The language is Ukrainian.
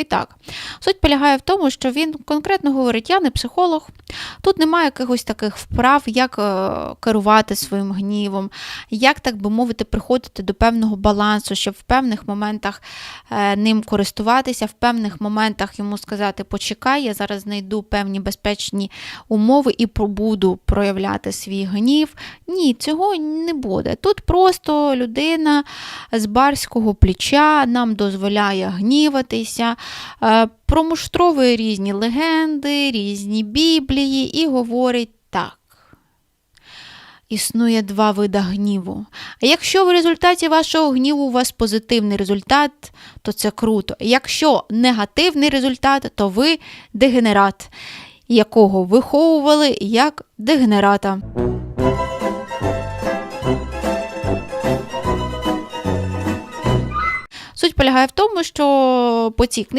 І так, суть полягає в тому, що він конкретно говорить: я не психолог, тут немає якихось таких вправ, як е, керувати своїм гнівом, як, так би мовити, приходити до певного балансу, щоб в певних моментах е, ним користуватися, в певних моментах йому сказати: почекай, я зараз знайду певні безпечні умови і пробуду проявляти свій гнів. Ні, цього не буде. Тут просто людина з барського плеча нам дозволяє гніватися, промуштровує різні легенди, різні біблії і говорить так. Існує два види гніву. А якщо в результаті вашого гніву у вас позитивний результат, то це круто. Якщо негативний результат, то ви дегенерат, якого виховували як дегенерата. Суть полягає в тому, що по цій книжці